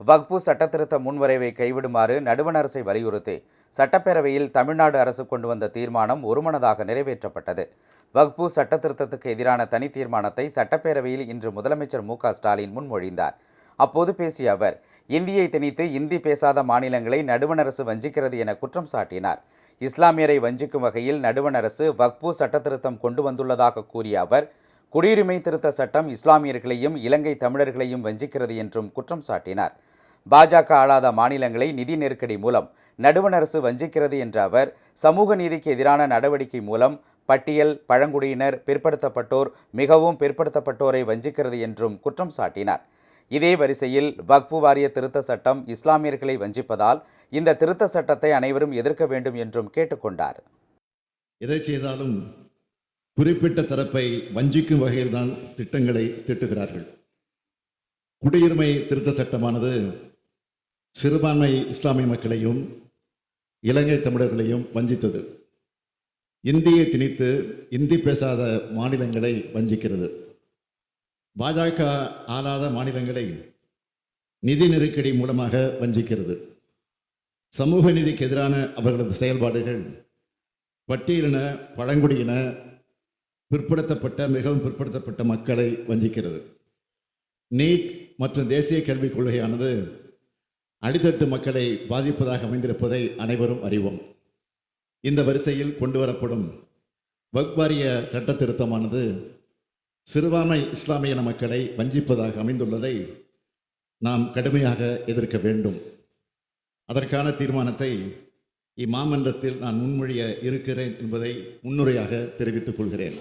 வக்பு சட்டத்திருத்த முன்வரைவை கைவிடுமாறு நடுவண் அரசை வலியுறுத்தி சட்டப்பேரவையில் தமிழ்நாடு அரசு கொண்டு வந்த தீர்மானம் ஒருமனதாக நிறைவேற்றப்பட்டது. வக்பு சட்டத்திருத்தத்துக்கு எதிரான தனி தீர்மானத்தை சட்டப்பேரவையில் இன்று முதலமைச்சர் மு க ஸ்டாலின் முன்மொழிந்தார். அப்போது பேசிய அவர் இந்தியை திணித்து இந்தி பேசாத மாநிலங்களை நடுவண் அரசு வஞ்சிக்கிறது என குற்றம் சாட்டினார். இஸ்லாமியரை வஞ்சிக்கும் வகையில் நடுவண் அரசு வக்பு சட்டத்திருத்தம் கொண்டு வந்துள்ளதாக கூறிய அவர் குடியுரிமை திருத்த சட்டம் இஸ்லாமியர்களையும் இலங்கை தமிழர்களையும் வஞ்சிக்கிறது என்றும் குற்றம் சாட்டினார். பாஜக ஆளாத மாநிலங்களை நிதி நெருக்கடி மூலம் நடுவண் அரசு வஞ்சிக்கிறது என்ற அவர் சமூக நீதிக்கு எதிரான நடவடிக்கை மூலம் பட்டியல் பழங்குடியினர் பிற்படுத்தப்பட்டோர் மிகவும் பிற்படுத்தப்பட்டோரை வஞ்சிக்கிறது என்றும் குற்றம் சாட்டினார். இதே வரிசையில் வக்ஃபு வாரிய திருத்த சட்டம் இஸ்லாமியர்களை வஞ்சிப்பதால் இந்த திருத்த சட்டத்தை அனைவரும் எதிர்க்க வேண்டும் என்றும் கேட்டுக்கொண்டார் எதை செய்தாலும் குறிப்பிட்ட தரப்பை வஞ்சிக்கும் வகையில்தான் திட்டங்களை திட்டுகிறார்கள். குடியுரிமை திருத்த சட்டமானது சிறுபான்மை இஸ்லாமிய மக்களையும் இலங்கை தமிழர்களையும் வஞ்சித்தது. இந்தியை திணித்து இந்தி பேசாத மாநிலங்களை வஞ்சிக்கிறது. பாஜக ஆளாத மாநிலங்களை நிதி நெருக்கடி மூலமாக வஞ்சிக்கிறது. சமூக நீதிக்கு எதிரான அவர்களது செயல்பாடுகள் பட்டியலின பழங்குடியின பிற்படுத்தப்பட்ட மிகவும் பிற்படுத்தப்பட்ட மக்களை வஞ்சிக்கிறது. நீட் மற்றும் தேசிய கல்விக் கொள்கையானது அடித்தட்டு மக்களை பாதிப்பதாக அமைந்திருப்பதை அனைவரும் அறிவோம். இந்த வரிசையில் கொண்டு வரப்படும் வக்வாரிய சட்ட திருத்தமானது சிறுபான்மை இஸ்லாமியன மக்களை வஞ்சிப்பதாக அமைந்துள்ளதை நாம் கடுமையாக எதிர்க்க வேண்டும். அதற்கான தீர்மானத்தை இம்மாமன்றத்தில் நான் முன்மொழிய இருக்கிறேன் என்பதை முன்னுரையாக தெரிவித்துக் கொள்கிறேன்.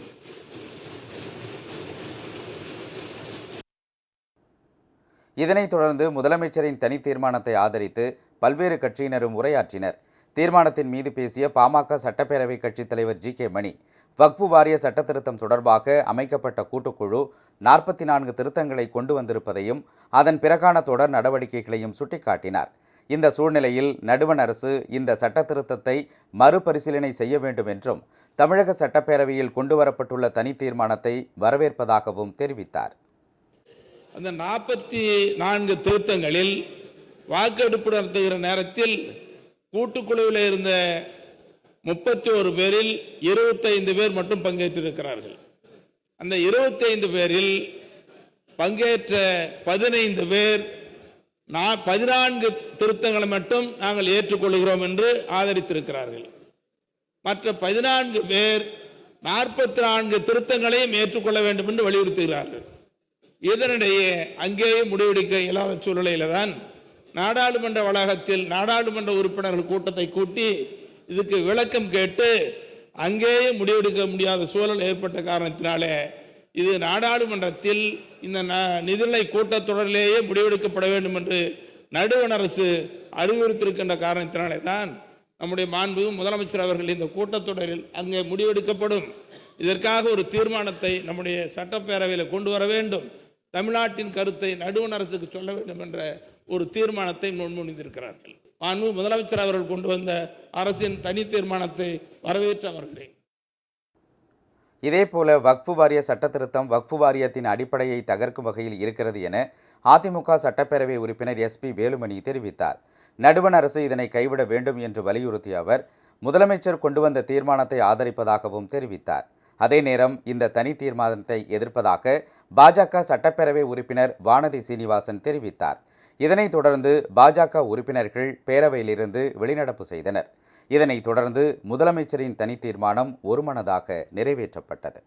இதனைத் தொடர்ந்து முதலமைச்சரின் தனி தீர்மானத்தை ஆதரித்து பல்வேறு கட்சியினரும் உரையாற்றினர். தீர்மானத்தின் மீது பேசிய பாமக சட்டப்பேரவை கட்சித் தலைவர் ஜி கே மணி வக்பு வாரிய சட்டத்திருத்தம் தொடர்பாக அமைக்கப்பட்ட கூட்டுக்குழு நாற்பத்தி நான்கு திருத்தங்களை கொண்டு வந்திருப்பதையும் அதன் பிறகான தொடர் நடவடிக்கைகளையும் சுட்டிக்காட்டினார். இந்த சூழ்நிலையில் நடுவண் அரசு இந்த சட்டத்திருத்தத்தை மறுபரிசீலனை செய்ய வேண்டும் என்றும் தமிழக சட்டப்பேரவையில் கொண்டுவரப்பட்டுள்ள தனி தீர்மானத்தை வரவேற்பதாகவும் தெரிவித்தார். அந்த நாற்பத்தி நான்கு திருத்தங்களில் வாக்கெடுப்பு நடத்துகிற நேரத்தில் கூட்டுக்குழுவில் இருந்த முப்பத்தி ஒரு பேரில் இருபத்தைந்து பேர் மட்டும் பங்கேற்றிருக்கிறார்கள். அந்த இருபத்தைந்து பேரில் பங்கேற்ற பதினைந்து பேர் நான் பதினான்கு திருத்தங்களை மட்டும் நாங்கள் ஏற்றுக்கொள்கிறோம் என்று ஆதரித்திருக்கிறார்கள். மற்ற பதினான்கு பேர் நாற்பத்தி நான்கு திருத்தங்களையும் ஏற்றுக்கொள்ள வேண்டும் என்று வலியுறுத்துகிறார்கள். இதனிடையே அங்கேயே முடிவெடுக்க இயலாத சூழ்நிலையில் தான் நாடாளுமன்ற வளாகத்தில் நாடாளுமன்ற உறுப்பினர்கள் கூட்டத்தை கூட்டி இதுக்கு விளக்கம் கேட்டு அங்கேயே முடிவெடுக்க முடியாத சூழல் ஏற்பட்ட காரணத்தினாலே இது நாடாளுமன்றத்தில் இந்த ந- நிதிநிலை கூட்டத்தொடரிலேயே முடிவெடுக்கப்பட வேண்டும் என்று நடுவண் அரசு அறிவுறுத்திருக்கின்ற காரணத்தினாலே தான் நம்முடைய மாண்பு முதலமைச்சர் அவர்கள் இந்த கூட்டத்தொடரில் அங்கே முடிவெடுக்கப்படும். இதற்காக ஒரு தீர்மானத்தை நம்முடைய சட்டப்பேரவையில் கொண்டு வர வேண்டும். தமிழ்நாட்டின் கருத்தை நடுவண் அரசுக்கு சொல்ல வேண்டும் என்ற ஒரு தீர்மானத்தை முன்மொழிந்திருக்கிறார்கள். மாண்பு முதலமைச்சர் அவர்கள் கொண்டு வந்த அரசின் தனி தீர்மானத்தை வரவேற்று அமர்கிறேன் இதேபோல வக்ஃபு வாரிய சட்டத்திருத்தம் வக்ஃபு வாரியத்தின் அடிப்படையை தகர்க்கும் வகையில் இருக்கிறது என அதிமுக சட்டப்பேரவை உறுப்பினர் எஸ்பி வேலுமணி தெரிவித்தார். நடுவண் அரசு இதனை கைவிட வேண்டும் என்று வலியுறுத்திய அவர் முதலமைச்சர் கொண்டு வந்த தீர்மானத்தை ஆதரிப்பதாகவும் தெரிவித்தார். அதே நேரம் இந்த தனி தீர்மானத்தை எதிர்ப்பதாக பாஜக சட்டப்பேரவை உறுப்பினர் வானதி சீனிவாசன் தெரிவித்தார். இதனைத் தொடர்ந்து பாஜக உறுப்பினர்கள் பேரவையிலிருந்து வெளிநடப்பு செய்தனர். இதனைத் தொடர்ந்து முதலமைச்சரின் தனி தீர்மானம் ஒருமனதாக நிறைவேற்றப்பட்டது.